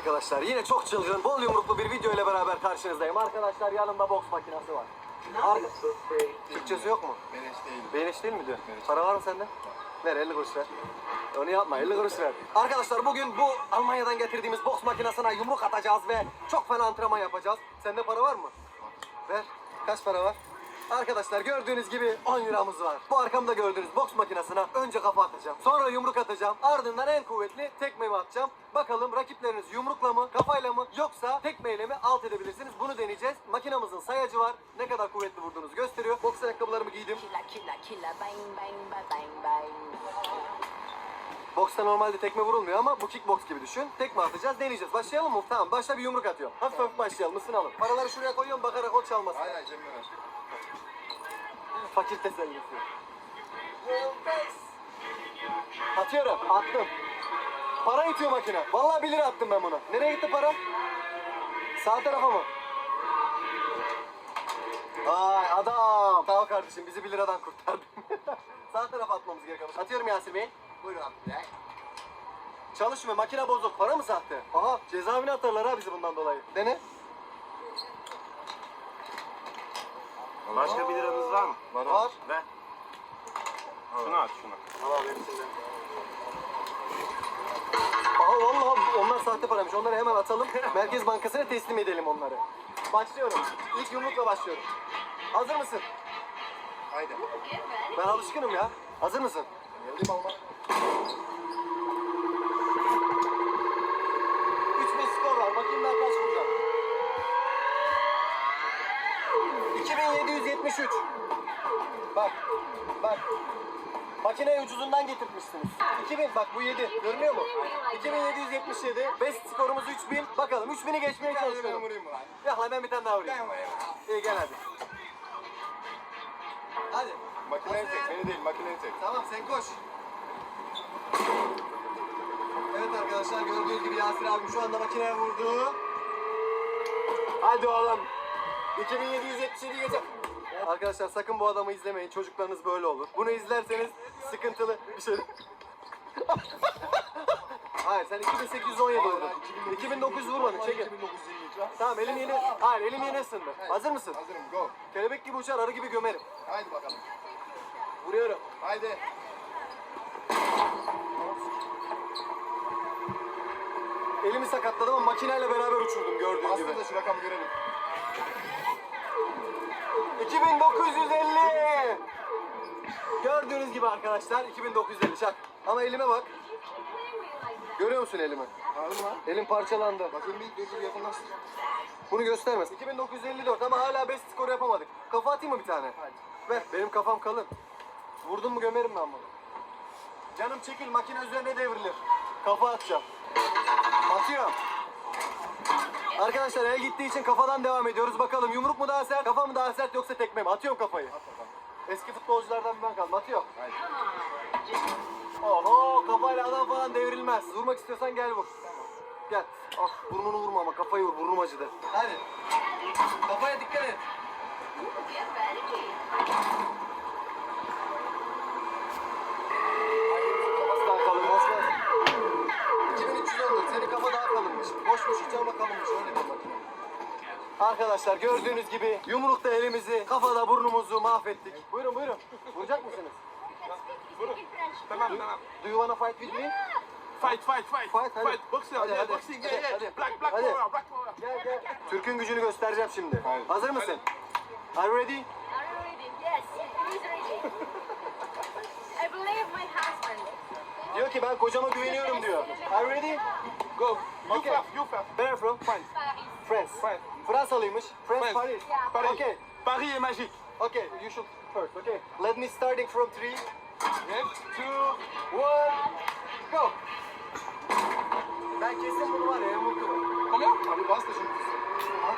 arkadaşlar yine çok çılgın, bol yumruklu bir video ile beraber karşınızdayım. Arkadaşlar yanımda boks makinesi var. Arka... Türkçesi yok mu? Beleş değil. Mi diyor? Para var mı sende? Ver 50 kuruş ver. Onu yapma 50 kuruş ver. Arkadaşlar bugün bu Almanya'dan getirdiğimiz boks makinesine yumruk atacağız ve çok fena antrenman yapacağız. Sende para var mı? Ver. Kaç para var? Arkadaşlar gördüğünüz gibi 10 liramız var. Bu arkamda gördüğünüz boks makinesine önce kafa atacağım. Sonra yumruk atacağım. Ardından en kuvvetli tekmeyi atacağım. Bakalım rakipleriniz yumrukla mı, kafayla mı yoksa tekmeyle mi alt edebilirsiniz? Bunu deneyeceğiz. Makinamızın sayacı var. Ne kadar kuvvetli vurduğunuzu gösteriyor. Boks ayakkabılarımı giydim. Killer, killer, killer, bang, bang, bang, bang, bang. Boksta normalde tekme vurulmuyor ama bu kickbox gibi düşün. Tekme atacağız, deneyeceğiz. Başlayalım mı? Tamam, başla bir yumruk atıyor. Hafif hafif başlayalım, ısınalım. Paraları şuraya koyuyorum, bakarak o çalmasın. Hayır hayır cebime ver. Fakir tesellisi. Atıyorum, attım. Para itiyor makine. Vallahi 1 lira attım ben buna. Nereye gitti para? Sağ tarafa mı? Ay adam. Sağ ol kardeşim, bizi 1 liradan kurtardın. Sağ tarafa atmamız gerekiyor. Atıyorum Yasir Bey. Buyurun abi. Çalışmıyor, makine bozuk. Para mı sahte? Aha, cezaevine atarlar ha bizi bundan dolayı. Dene. Başka bir liranız var mı? Var Var. Ver. Şunu at şunu. Al abi hepsini. Aha vallahi onlar sahte paraymış. Onları hemen atalım. Merkez Bankası'na teslim edelim onları. Başlıyorum. İlk yumrukla başlıyorum. Hazır mısın? Haydi. Ben alışkınım ya. Hazır mısın? Geldim alma. 3000 skor var. Bakayım ben kaç vuracağım. 2773. Bak. Bak. Makineyi ucuzundan getirtmişsiniz. 2000 bak bu 7. Görünüyor mu? 2777. Best skorumuz 3000. Bakalım 3000'i geçmeye çalışıyorum. Ya ben bir tane daha vurayım. İyi gel hadi. Hadi. Makineyi tek. Beni değil makineyi tek. Tamam sen koş. Evet arkadaşlar gördüğünüz gibi Yasir abim şu anda makineye vurdu. Hadi oğlum. 2777 geçer. Arkadaşlar sakın bu adamı izlemeyin. Çocuklarınız böyle olur. Bunu izlerseniz sıkıntılı bir şey. Hayır sen 2817 vurdun. 2900 vurmadın. Çekin. 2923 ha. Tamam elim yeni. Hayır elim yeni ısındı. Hazır mısın? Hazırım go. Kelebek gibi uçar arı gibi gömerim. Haydi bakalım. Vuruyorum. Haydi. Elimi sakatladım ama makineyle beraber uçurdum gördüğün gibi. Aslında şu rakamı görelim. 2950. Gördüğünüz gibi arkadaşlar 2950 şak. Ama elime bak. Görüyor musun elimi? Lan? Elim parçalandı. Bakın bir dur yakınlaştır. Bunu göstermez. 2954 ama hala best skoru yapamadık. Kafa atayım mı bir tane? Ver. Benim kafam kalın. Vurdum mu gömerim ben bunu. Canım çekil makine üzerine devrilir. Kafa atacağım. Atıyorum. Arkadaşlar el gittiği için kafadan devam ediyoruz. Bakalım yumruk mu daha sert, kafa mı daha sert yoksa tekme mi? Atıyorum kafayı. At. Eski futbolculardan ben kaldım. Atıyorum. Oho kafayla adam falan devrilmez. Vurmak istiyorsan gel vur. Gel. Ah burnunu vurma ama kafayı vur. Burnum acıdı. Hadi. Kafaya dikkat et. Arkadaşlar gördüğünüz gibi yumrukta elimizi, kafada burnumuzu mahvettik. Buyurun buyurun. Vuracak mısınız? Tamam tamam. Do you wanna fight with me? Fight fight fight. Fight, hadi. Boxing Hadi, hadi. boxing Hadi, yeah yeah. hadi. Black black Hadi. power black power. Gel gel. Türk'ün gücünü göstereceğim şimdi. Hayır. Hazır mısın? Are you ready? Are you ready? Yes, he's ready. I believe my husband. Diyor ki ben kocama güveniyorum diyor. Are you ready? Go. You Okay. you first. Where from? France. France. France. Fransalıymış. France, France. Paris. Yeah. Paris. Okay. Paris est magique. Okay, you should first. Okay. Let me starting from three, Yes. two, one, go. Ben kesin bunu var ya unuturum. Combien? Abi bas da şimdi. Ha?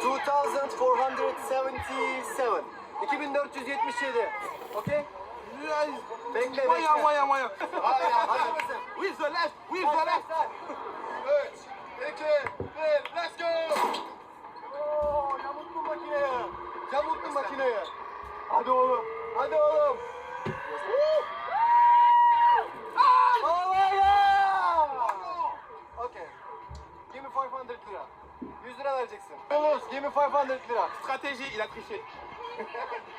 Two thousand four hundred seventy-seven. 2477. Okay? Yes. Bekle Moyen bekle. moyen moyen. Haydi Hazır haydi. With the left, with the left. 3, 2, 1, let's go. Oo, yamulttum makineyi. Yamulttum makineyi. Hadi oğlum, hadi oğlum. oh my god. Okay. Give me 500 lira. 100 lira vereceksin. Yunus, give me 500 lira. Strateji, il a triché.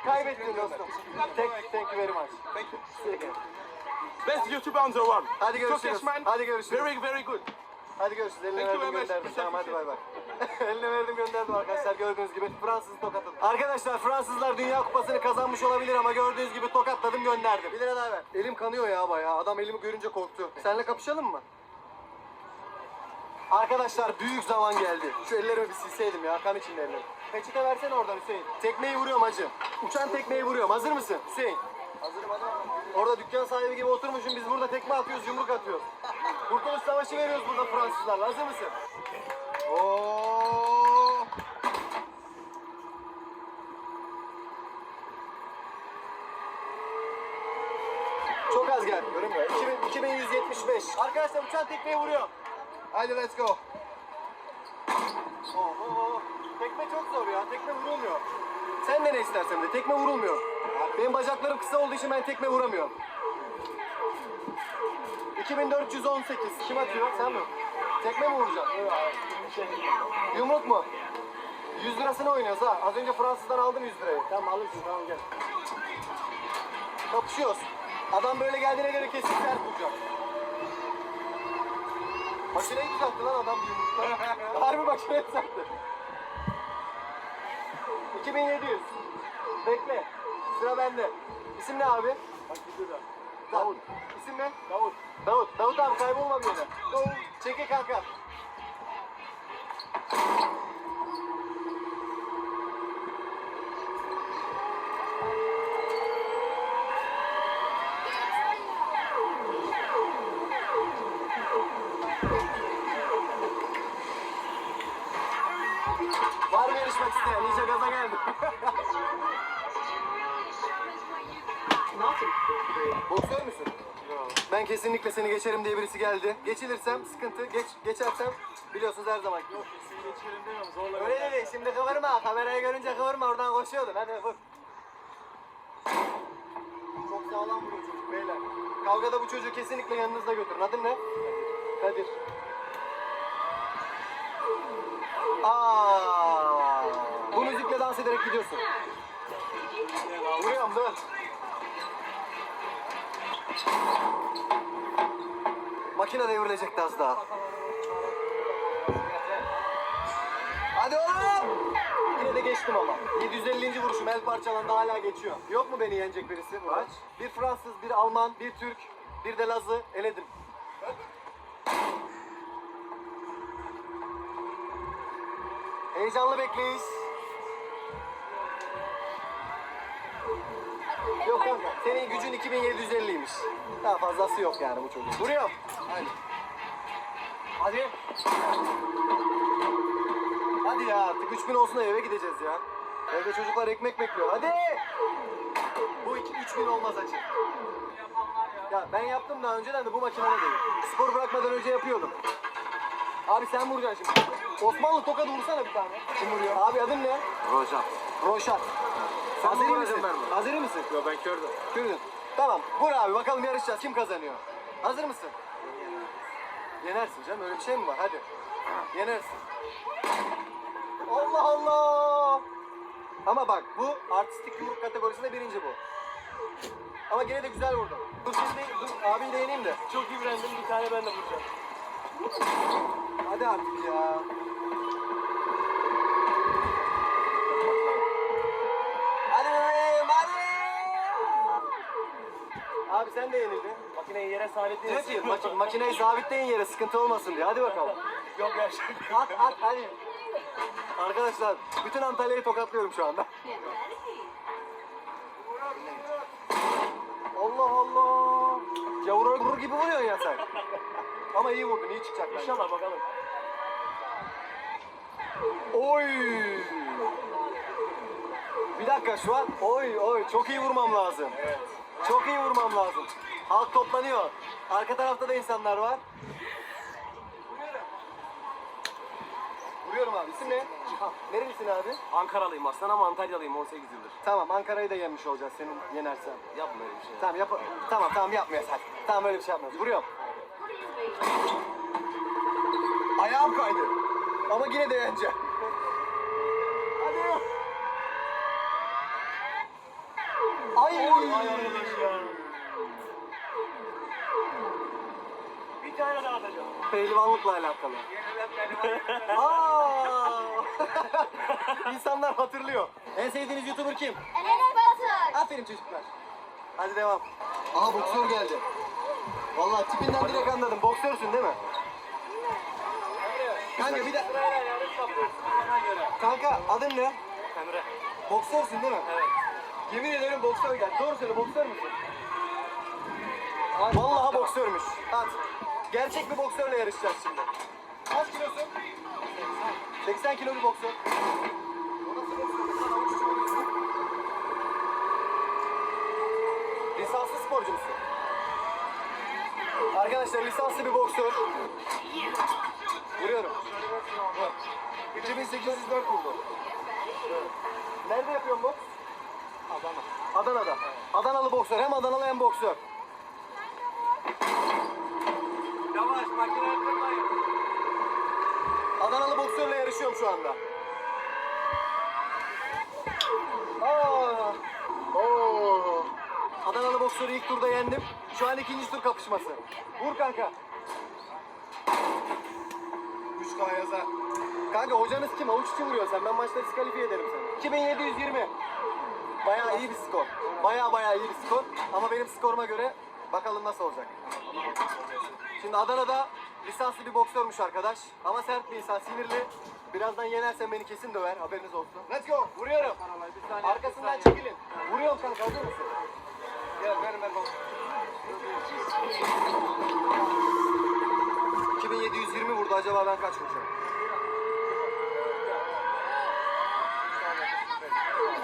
Kaybettin dostum. Thank, thank you very much. Thank you. Best YouTuber on the world. Hadi görüşürüz. Turkish. Hadi görüşürüz. Very, very good. Hadi görüşürüz. Eline Thank verdim gönderdim. Tamam hadi bay bay. Eline verdim gönderdim arkadaşlar gördüğünüz gibi Fransız tokatladım. Arkadaşlar Fransızlar Dünya Kupası'nı kazanmış olabilir ama gördüğünüz gibi tokatladım gönderdim. Bir lira daha ver. Elim kanıyor ya bayağı. Adam elimi görünce korktu. Seninle kapışalım mı? Arkadaşlar büyük zaman geldi. Şu ellerimi bir silseydim ya. Kan içinde ellerim. Peçete versene oradan Hüseyin. Tekmeyi vuruyorum hacı. Uçan tekmeyi vuruyorum. Hazır mısın Hüseyin? Hazırım hadi. Orada dükkan sahibi gibi oturmuşum. Biz burada tekme atıyoruz, yumruk atıyoruz. Kurtuluş savaşı veriyoruz burada Fransızlarla. Hazır mısın? Oo! Çok az geldi. Görünmüyor. 2000, 2175. Arkadaşlar uçan tekmeyi vuruyor. Hadi let's go. Oo, tekme çok zor ya. Tekme vurulmuyor. Sen de ne istersen de. Tekme vurulmuyor. Benim bacaklarım kısa olduğu için ben tekme vuramıyorum. 2418. Kim atıyor? Sen mi? Tekme mi vuracaksın? Yumruk mu? 100 lirasını oynuyoruz ha. Az önce Fransız'dan aldım 100 lirayı. Tamam alırsın tamam gel. Kapışıyoruz. Adam böyle geldiğine göre kesin sert vuracak. Makineyi düzeltti lan adam yumrukta. Harbi makineyi düzeltti. 2700. Bekle. Sıra bende. İsim ne abi? Bak gidiyor da. Davut. İsim ne? Davut. Davut. Davut abi kaybolma bir yere. Davut. Çekil kanka. Kesinlikle seni geçerim diye birisi geldi. Geçilirsem sıkıntı, geç geçersem biliyorsunuz her zaman. Yok geçerim demiyorum zorla. Öyle dedi. Şimdi kıvırma. Kamerayı görünce kıvırma. Oradan koşuyordun. Hadi vur. Çok sağlam vuruyor çocuk beyler. Kavgada bu çocuğu kesinlikle yanınızda götürün. Adın ne? Kadir. Aa, bu müzikle dans ederek gidiyorsun. Vuruyorum dur. Makine devrilecekti az daha. Hadi oğlum! Yine de geçtim ama. 750. vuruşum el parçalarında hala geçiyor. Yok mu beni yenecek birisi? Kaç? Bir Fransız, bir Alman, bir Türk, bir de Lazı eledim. Heyecanlı bekleyiş. Yok kanka. Senin gücün 2750'ymiş. Daha fazlası yok yani bu çocuğun. Vuruyorum. Hadi. Hadi. Hadi ya artık 3000 olsun da eve gideceğiz ya. Evde çocuklar ekmek bekliyor. Hadi. Bu iki, 3000 olmaz açık. Ya ben yaptım daha önceden de bu makinede değil. Spor bırakmadan önce yapıyordum. Abi sen vuracaksın şimdi. Osmanlı tokat vursana bir tane. Kim vuruyor? Abi adın ne? Roja. Roşat. Sen misin? ben mi? Azeri misin? Yo ben kördüm. Kürdün. Tamam. Vur abi bakalım yarışacağız. Kim kazanıyor? Hazır mısın? Yenersin canım. Öyle bir şey mi var? Hadi. Yenersin. Allah Allah. Ama bak bu artistik yumruk kategorisinde birinci bu. Ama gene de güzel vurdun. Dur şimdi dur abiyi de yeneyim de. Çok imrendim bir tane ben de vuracağım. Hadi artık ya. Hadi bebeğim hadi. Abi sen de yenildin. Makineyi yere sabitleyin. Diyor ki mak- makineyi sabitleyin yere sıkıntı olmasın diye. Hadi bakalım. Yok gerçekten. At at hadi. Arkadaşlar bütün Antalya'yı tokatlıyorum şu anda. Allah Allah. Gavur vurur gibi vuruyorsun ya sen. Ama iyi vurdun, iyi çıkacak bence. İnşallah bakalım. Oy! Bir dakika şu an oy oy çok iyi vurmam lazım. Çok iyi vurmam lazım. Halk toplanıyor. Arka tarafta da insanlar var. Vuruyorum abi. İsim ne? Cihan. Nerelisin abi? Ankaralıyım aslında ama Antalyalıyım 18 yıldır. Tamam Ankara'yı da yenmiş olacağız senin yenersen. Yapma öyle bir şey. Tamam yap tamam tamam yapmayız hadi. Tamam öyle bir şey yapmıyoruz. Vuruyorum. Ayağım kaydı. Ama yine de yeneceğim. Ay. Bir tane daha atacağım. Pehlivanlıkla alakalı. Aa! İnsanlar hatırlıyor. En sevdiğiniz YouTuber kim? Enes Batur. Aferin çocuklar. Hadi devam. Aha boksör geldi. Vallahi tipinden direkt anladım. Boksörsün değil mi? Kanka bir de... Sırayla yarış yapıyoruz. Ona göre. Kanka adın ne? Emre. Boksörsün değil mi? Evet. Yemin ederim boksör geldi. Doğru söyle boksör müsün? Vallahi boksörmüş. At. Gerçek bir boksörle yarışacağız şimdi. Kaç kilosun? 80 kilo bir boksör. Lisanslı sporcu musun? Arkadaşlar lisanslı bir boksör. Vuruyorum. 2804 vurdu. Nerede yapıyorsun boks? Adana. Adana'da. Adanalı boksör. Hem Adanalı hem boksör. Yavaş makineyi kırmayın. Adanalı boksörle yarışıyorum şu anda. Aa! Oo! Adanalı boksörü ilk turda yendim. Şu an ikinci tur kapışması. Vur kanka. 3K yazar. Kanka hocanız kim? Avuç içi vuruyor sen. Ben maçta diskalifiye ederim seni. 2720. Bayağı iyi bir skor. Bayağı bayağı iyi bir skor. Ama benim skoruma göre bakalım nasıl olacak. Şimdi Adana'da lisanslı bir boksörmüş arkadaş. Ama sert bir insan, sinirli. Birazdan yenersen beni kesin döver. Haberiniz olsun. Let's go. Vuruyorum. Arkasından çekilin. Vuruyorum kanka hazır mısın? Gel ver ver bak. 2720 vurdu. Acaba ben kaç vuracağım?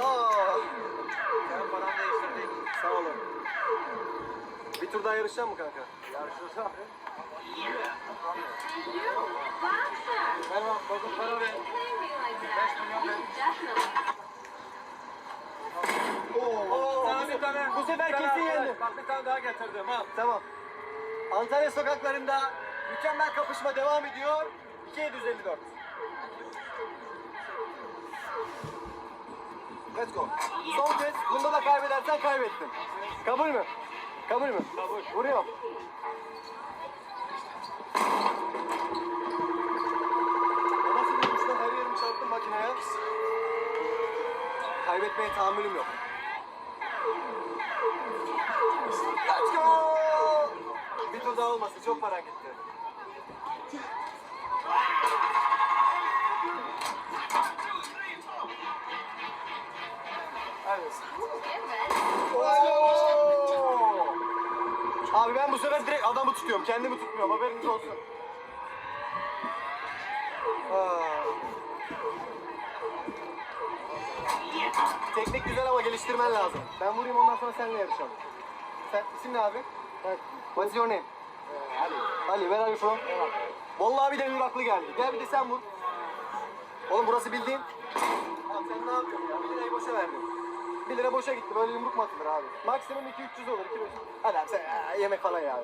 Aa, Ben param değiştirdik. sağ olun. Bir tur daha yarışacak mı kanka? Yarışırsa. Boxer. Ver bak bozuk para ver. Playing me like that. You definitely. Oo, Sana bir tane. bu sefer bir tane kesin arkadaş, yendim. Bak bir tane daha getirdim ha. Tamam. Antalya sokaklarında mükemmel kapışma devam ediyor. 2754. Let's go. Son kez. Bunda da kaybedersen kaybettin. Kabul mü? Kabul mü? Kabul. Vuruyorum. O nasıl bir uçtan her yerimi çarptım makineye. Kaybetmeye tahammülüm yok. Let's go! Bir tur daha olmasın çok merak etti. Abi ben bu sefer direkt adamı tutuyorum. Kendimi tutmuyorum. Haberiniz olsun. Aa. Teknik güzel ama geliştirmen lazım. Ben vurayım ondan sonra seninle yarışalım. Sen isim ne abi? Evet. What's your name? Ali. Ali, where are you from? Vallahi bir de Iraklı geldi. Gel bir de sen vur. Oğlum burası bildiğin. Abi sen ne yapıyorsun ya? 1 lirayı boşa verdin. 1 lira boşa gitti. Böyle yumruk mu atılır abi? Maksimum 2-300 olur. 2 Hadi abi sen aa, yemek falan ya.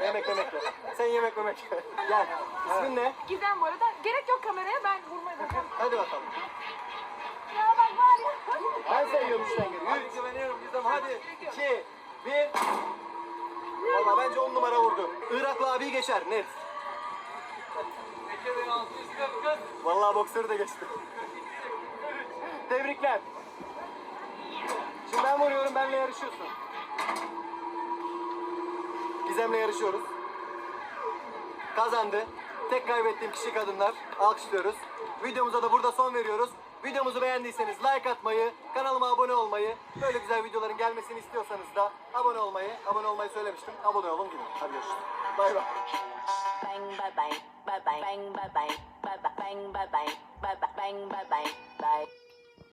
Yemek yemek ye. Sen yemek yemek ye. Gel. İsmin ne? Gizem bu arada. Gerek yok kameraya ben vurmayı bakıyorum. Hadi bakalım. ya bak var ya. Ben sayıyorum üçten geri. Hadi güveniyorum Gizem hadi. 2, 1. Valla bence 10 numara vurdu. Iraklı abiyi geçer net. 2640 Vallahi boksörü de geçti. Tebrikler. Şimdi ben vuruyorum, benle yarışıyorsun. Gizem'le yarışıyoruz. Kazandı. Tek kaybettiğim kişi kadınlar. Alkışlıyoruz. Videomuza da burada son veriyoruz. Videomuzu beğendiyseniz like atmayı, kanalıma abone olmayı, böyle güzel videoların gelmesini istiyorsanız da abone olmayı, abone olmayı söylemiştim. Abone olun gidin. Hadi görüşürüz. Bay bay. Bang bye bye bye bye bang bye bye bye bang bye bye bye bang bye bye bye